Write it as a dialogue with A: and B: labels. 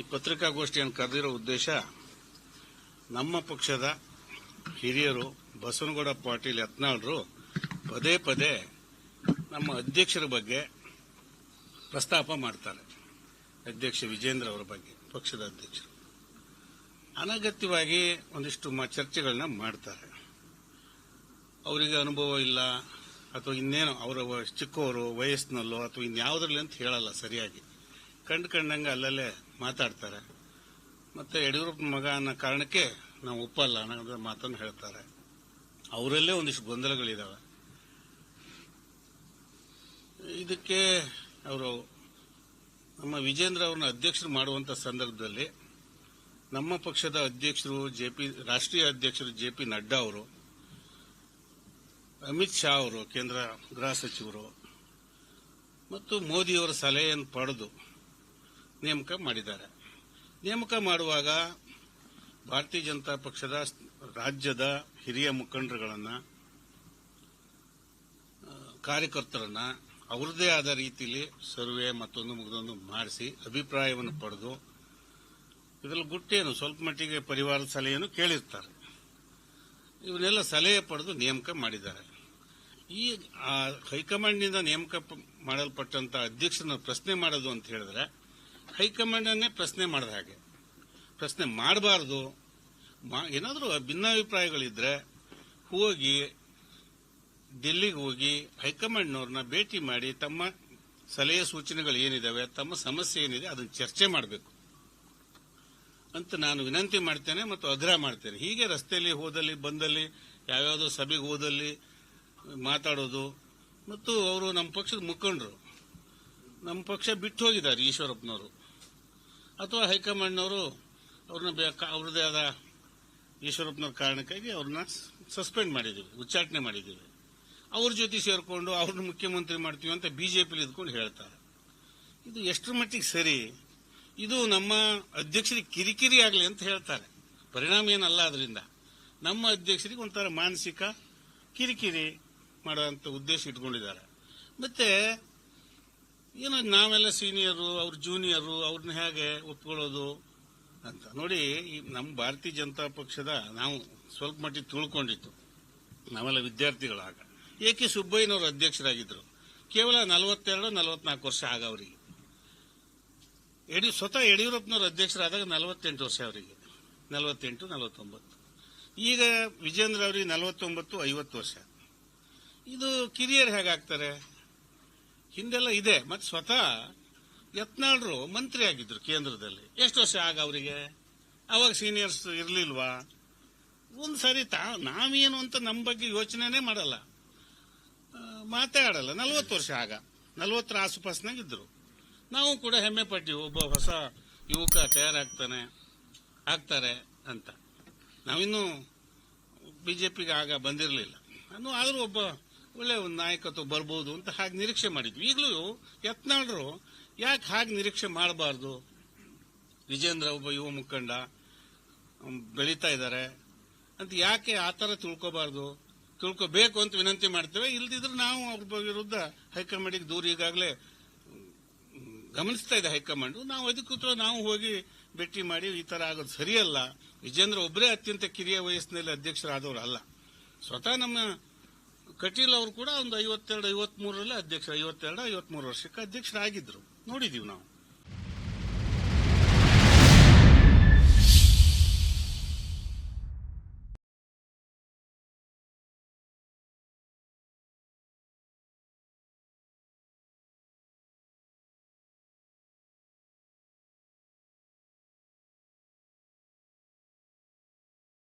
A: ಈ ಪತ್ರಿಕಾಗೋಷ್ಠಿಯನ್ನು ಕರೆದಿರೋ ಉದ್ದೇಶ ನಮ್ಮ ಪಕ್ಷದ ಹಿರಿಯರು ಬಸವನಗೌಡ ಪಾಟೀಲ್ ಯತ್ನಾಳ್ರು ಪದೇ ಪದೇ ನಮ್ಮ ಅಧ್ಯಕ್ಷರ ಬಗ್ಗೆ ಪ್ರಸ್ತಾಪ ಮಾಡ್ತಾರೆ. ಅಧ್ಯಕ್ಷ ವಿಜೇಂದ್ರ ಅವರ ಬಗ್ಗೆ, ಪಕ್ಷದ ಅಧ್ಯಕ್ಷರು. ಅನಗತ್ಯವಾಗಿ ಒಂದಿಷ್ಟು ಚರ್ಚೆಗಳನ್ನ ಮಾಡ್ತಾರೆ. ಅವರಿಗೆ ಅನುಭವ ಇಲ್ಲ, ಅಥವಾ ಇನ್ನೇನು ಅವರ ಚಿಕ್ಕವರು ವಯಸ್ಸಿನಲ್ಲೋ ಅಥವಾ ಇನ್ಯಾವುದ್ರಲ್ಲಿ ಅಂತ ಹೇಳಲ್ಲ ಸರಿಯಾಗಿ. ಕಂಡು ಕಂಡಂಗೆ ಅಲ್ಲಲ್ಲೇ ಮಾತಾಡ್ತಾರೆ. ಮತ್ತೆ ಯಡಿಯೂರಪ್ಪ ಮಗ ಅನ್ನೋ ಕಾರಣಕ್ಕೆ ನಾವು ಒಪ್ಪಲ್ಲ ಅನ್ನೋ ಮಾತನ್ನು ಹೇಳ್ತಾರೆ. ಅವರಲ್ಲೇ ಒಂದಿಷ್ಟು ಗೊಂದಲಗಳಿದಾವೆ. ಇದಕ್ಕೆ ಅವರು ನಮ್ಮ ವಿಜೇಂದ್ರ ಅವ್ರನ್ನ ಅಧ್ಯಕ್ಷರು ಮಾಡುವಂತ ಸಂದರ್ಭದಲ್ಲಿ ನಮ್ಮ ಪಕ್ಷದ ಅಧ್ಯಕ್ಷರು ಜೆ ಪಿ, ರಾಷ್ಟ್ರೀಯ ಅಧ್ಯಕ್ಷರು ಜೆ ಪಿ ನಡ್ಡಾ ಅವರು, ಅಮಿತ್ ಶಾ ಅವರು, ಕೇಂದ್ರ ಗೃಹ ಸಚಿವರು, ಮತ್ತು ಮೋದಿಯವರ ಸಲಹೆಯನ್ನು ಪಡೆದು ನೇಮಕ ಮಾಡಿದ್ದಾರೆ. ನೇಮಕ ಮಾಡುವಾಗ ಭಾರತೀಯ ಜನತಾ ಪಕ್ಷದ ರಾಜ್ಯದ ಹಿರಿಯ ಮುಖಂಡರುಗಳನ್ನ ಕಾರ್ಯಕರ್ತರನ್ನ ಅವರದೇ ಆದ ರೀತಿಯಲ್ಲಿ ಸರ್ವೆ ಮತ್ತೊಂದು ಮುಗಿದೊಂದು ಮಾಡಿಸಿ ಅಭಿಪ್ರಾಯವನ್ನು ಪಡೆದು ಇದರಲ್ಲಿ ಗುಟ್ಟೇನು ಸ್ವಲ್ಪ ಮಟ್ಟಿಗೆ ಪರಿವಾರದ ಸಲಹೆಯನ್ನು ಕೇಳಿರ್ತಾರೆ. ಇವನ್ನೆಲ್ಲ ಸಲಹೆ ಪಡೆದು ನೇಮಕ ಮಾಡಿದ್ದಾರೆ. ಈ ಹೈಕಮಾಂಡ್ನಿಂದ ನೇಮಕ ಮಾಡಲ್ಪಟ್ಟಂತ ಅಧ್ಯಕ್ಷರನ್ನ ಪ್ರಶ್ನೆ ಮಾಡೋದು ಅಂತ ಹೇಳಿದ್ರೆ ಹೈಕಮಾಂಡನ್ನೇ ಪ್ರಶ್ನೆ ಮಾಡಿದ ಹಾಗೆ. ಪ್ರಶ್ನೆ ಮಾಡಬಾರ್ದು. ಏನಾದರೂ ಭಿನ್ನಾಭಿಪ್ರಾಯಗಳಿದ್ರೆ ಹೋಗಿ ಡೆಲ್ಲಿಗೆ ಹೋಗಿ ಹೈಕಮಾಂಡ್ನವ್ರನ್ನ ಭೇಟಿ ಮಾಡಿ ತಮ್ಮ ಸಲಹೆ ಸೂಚನೆಗಳು ಏನಿದಾವೆ, ತಮ್ಮ ಸಮಸ್ಯೆ ಏನಿದೆ ಅದನ್ನು ಚರ್ಚೆ ಮಾಡಬೇಕು. ಅಂತ ನಾನು ವಿನಂತಿ ಮಾಡ್ತೇನೆ ಮತ್ತು ಆಗ್ರಹ ಮಾಡ್ತೇನೆ. ಹೀಗೆ ರಸ್ತೆಯಲ್ಲಿ ಹೋದಲ್ಲಿ, ಬಂದಲ್ಲಿ, ಯಾವ್ಯಾವುದೋ ಸಭೆಗೆ ಹೋದಲ್ಲಿ ಮಾತಾಡೋದು. ಮತ್ತು ಅವರು ನಮ್ಮ ಪಕ್ಷದ ಮುಖಂಡರು. ನಮ್ಮ ಪಕ್ಷ ಬಿಟ್ಟು ಹೋಗಿದ್ದಾರೆ ಈಶ್ವರಪ್ಪನವರು. ಅಥವಾ ಹೈಕಮಾಂಡ್ನವರು ಅವ್ರನ್ನ ಅವ್ರದ್ದೇ ಆದ ಈಶ್ವರಪ್ಪನವ್ರ ಕಾರಣಕ್ಕಾಗಿ ಅವ್ರನ್ನ ಸಸ್ಪೆಂಡ್ ಮಾಡಿದ್ದೀವಿ, ಉಚ್ಚಾಟನೆ ಮಾಡಿದ್ದೀವಿ. ಅವ್ರ ಜೊತೆ ಸೇರಿಕೊಂಡು ಅವ್ರನ್ನ ಮುಖ್ಯಮಂತ್ರಿ ಮಾಡ್ತೀವಿ ಅಂತ ಬಿಜೆಪಿಲಿ ಇದ್ಕೊಂಡು ಹೇಳ್ತಾರೆ. ಇದು ಎಷ್ಟರ ಮಟ್ಟಿಗೆ ಸರಿ? ಇದು ನಮ್ಮ ಅಧ್ಯಕ್ಷರಿಗೆ ಕಿರಿಕಿರಿ ಆಗಲಿ ಅಂತ ಹೇಳ್ತಾರೆ. ಪರಿಣಾಮ ಏನಲ್ಲ ಅದರಿಂದ. ನಮ್ಮ ಅಧ್ಯಕ್ಷರಿಗೆ ಒಂಥರ ಮಾನಸಿಕ ಕಿರಿಕಿರಿ ಮಾಡುವಂತ ಉದ್ದೇಶ ಇಟ್ಕೊಂಡಿದ್ದಾರೆ. ಮತ್ತೆ ಏನೋ ನಾವೆಲ್ಲ ಸೀನಿಯರು ಅವ್ರ ಜೂನಿಯರು ಅವ್ರನ್ನ ಹೇಗೆ ಒಪ್ಕೊಳ್ಳೋದು ಅಂತ. ನೋಡಿ, ಈ ನಮ್ಮ ಭಾರತೀಯ ಜನತಾ ಪಕ್ಷದ ನಾವು ಸ್ವಲ್ಪ ಮಟ್ಟಿಗೆ ತಿಳ್ಕೊಂಡಿತ್ತು ನಾವೆಲ್ಲ ವಿದ್ಯಾರ್ಥಿಗಳು ಆಗ. ಎ ಕೆ ಸುಬ್ಬಯ್ಯನವರು ಅಧ್ಯಕ್ಷರಾಗಿದ್ದರು ಕೇವಲ ನಲವತ್ತೆರಡು, ನಲವತ್ನಾಲ್ಕು ವರ್ಷ ಆಗ ಅವರಿಗೆ. ಯಡಿ, ಸ್ವತಃ ಯಡಿಯೂರಪ್ಪನವರು ಅಧ್ಯಕ್ಷರಾದಾಗ ನಲವತ್ತೆಂಟು ವರ್ಷ ಅವರಿಗೆ. ನಲವತ್ತೆಂಟು, ನಲವತ್ತೊಂಬತ್ತು. ಈಗ ವಿಜೇಂದ್ರ ಅವರಿಗೆ ನಲವತ್ತೊಂಬತ್ತು, ಐವತ್ತು ವರ್ಷ. ಇದು ಕಿರಿಯರು ಹೇಗಾಗ್ತಾರೆ? ಹಿಂದೆಲ್ಲ ಇದೆ. ಮತ್ತೆ ಸ್ವತಃ ಯತ್ನಾಳ್ರು ಮಂತ್ರಿ ಆಗಿದ್ರು ಕೇಂದ್ರದಲ್ಲಿ. ಎಷ್ಟು ವರ್ಷ ಆಗ ಅವರಿಗೆ? ಅವಾಗ ಸೀನಿಯರ್ಸ್ ಇರ್ಲಿಲ್ವಾ? ಒಂದು ಸರಿ ತಾ, ನಾವೇನು ಅಂತ ನಮ್ಮ ಬಗ್ಗೆ ಯೋಚನೆನೇ ಮಾಡಲ್ಲ. ಮಾತಾಡಲ್ಲ. ನಲವತ್ತು ವರ್ಷ ಆಗ. ನಲ್ವತ್ತರ ಆಸುಪಾಸ್ನಾಗಿದ್ದರು ನಾವು ಕೂಡ ಹೆಮ್ಮೆ ಪಟ್ಟಿ ಒಬ್ಬ ಹೊಸ ಯುವಕ ತಯಾರಾಗ್ತಾನೆ, ಆಗ್ತಾರೆ ಅಂತ. ನಾವಿನ್ನೂ ಬಿಜೆಪಿಗೆ ಆಗ ಬಂದಿರಲಿಲ್ಲ. ನಾನು ಆದರೂ ಒಬ್ಬ ಒಳ್ಳೆ ಒಂದು ನಾಯಕತ್ವ ಬರ್ಬೋದು ಅಂತ ಹಾಗೆ ನಿರೀಕ್ಷೆ ಮಾಡಿದ್ವಿ. ಈಗಲೂ ಯತ್ನಾಳರು ಯಾಕೆ ಹಾಗೆ ನಿರೀಕ್ಷೆ ಮಾಡಬಾರ್ದು? ವಿಜೇಂದ್ರ ಒಬ್ಬ ಯುವ ಮುಖಂಡ ಬೆಳೀತಾ ಇದ್ದಾರೆ. ಅಂತ ಯಾಕೆ ಆ ಥರ ತಿಳ್ಕೋಬಾರ್ದು? ತಿಳ್ಕೋಬೇಕು ಅಂತ ವಿನಂತಿ ಮಾಡ್ತೇವೆ. ಇಲ್ದಿದ್ರೆ ನಾವು ಅವ್ರ ವಿರುದ್ಧ ಹೈಕಮಾಂಡಿಗೆ ದೂರು ಈಗಾಗಲೇ ಗಮನಿಸ್ತಾ ಇದೆ ಹೈಕಮಾಂಡ್. ನಾವು ಅಧಿಕೃತ ನಾವು ಹೋಗಿ ಭೇಟಿ ಮಾಡಿ ಈ ಥರ ಆಗೋದು ಸರಿಯಲ್ಲ. ವಿಜೇಂದ್ರ ಒಬ್ಬರೇ ಅತ್ಯಂತ ಕಿರಿಯ ವಯಸ್ಸಿನಲ್ಲಿ ಅಧ್ಯಕ್ಷರಾದವರು ಅಲ್ಲ. ಸ್ವತಃ ನಮ್ಮ ಕಟೀಲ್ ಅವರು ಕೂಡ ಒಂದು ಐವತ್ತೆರಡು ಐವತ್ಮೂರರಲ್ಲಿ ಅಧ್ಯಕ್ಷ ಐವತ್ತೆರಡು ಐವತ್ಮೂರು ವರ್ಷಕ್ಕೆ ಅಧ್ಯಕ್ಷರಾಗಿದ್ರು ನೋಡಿದೀವಿ ನಾವು.